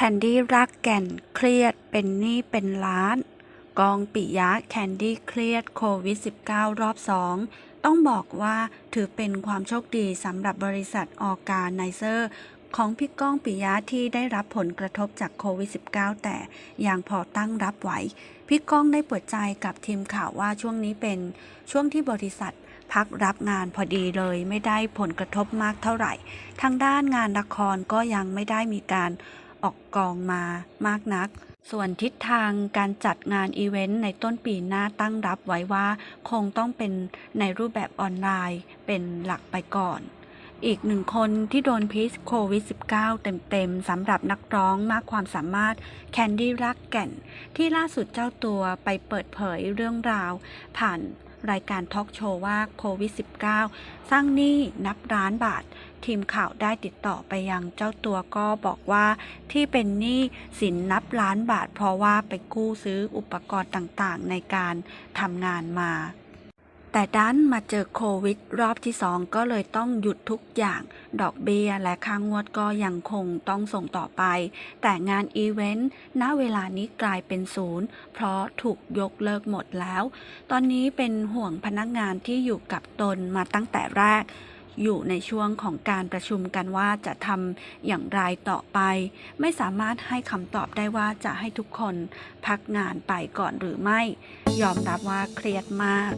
แคนดี้รักแก่นเครียดเป็นหนี้เป็นล้าน กองปิยะแคนดี้เครียดโควิด -19 รอบ2ต้องบอกว่าถือเป็นความโชคดีสำหรับบริษัทออการไนเซอร์ ของพี่ก้องปิยะที่ได้รับผลกระทบจากโควิด -19 แต่ยังพอตั้งรับไหว พี่ก้องได้เปิดใจกับทีมข่าวว่าช่วงนี้เป็นช่วงที่บริษัทพักรับงานพอดีเลยไม่ได้ผลกระทบมากเท่าไหร่ ทางด้านงานละครก็ยังไม่ได้มีการ ออกกองมามากนัก ส่วนทิศทางการจัดงานอีเวนต์ในต้นปีหน้าตั้งรับไว้ว่า คงต้องเป็นในรูปแบบออนไลน์เป็นหลักไปก่อนอีกหนึ่งคนที่โดนพิษโควิด -19 เต็มๆสำหรับนักร้องมากความสามารถแคนดี้รักแก่น ที่ล่าสุดเจ้าตัวไปเปิดเผยเรื่องราว ผ่าน รายการทอล์กโชว์ว่าโควิด -19 สร้างหนี้นับล้านบาท ทีมข่าวได้ติดต่อไปยังเจ้าตัวก็บอกว่าที่เป็นหนี้สินนับล้านบาท เพราะว่าไปกู้ซื้ออุปกรณ์ต่างๆ ในการทำงานมาแต่ดันมาเจอโควิด รอบที่สองก็เลยต้องหยุดทุกอย่าง ดอกเบี้ยและค่างงวดก็ยังคงต้องส่งต่อไป แต่งานอีเวนต์ณเวลานี้กลายเป็นศูนย์ เพราะถูกยกเลิกหมดแล้ว ตอนนี้เป็นห่วงพนักงานที่อยู่กับตนมาตั้งแต่แรกอยู่ในช่วงของการประชุมกันว่าจะทำอย่างไรต่อไป ไม่สามารถให้คำตอบได้ว่าจะให้ทุกคนพักงานไปก่อนหรือไม่ ยอมรับว่าเครียดมาก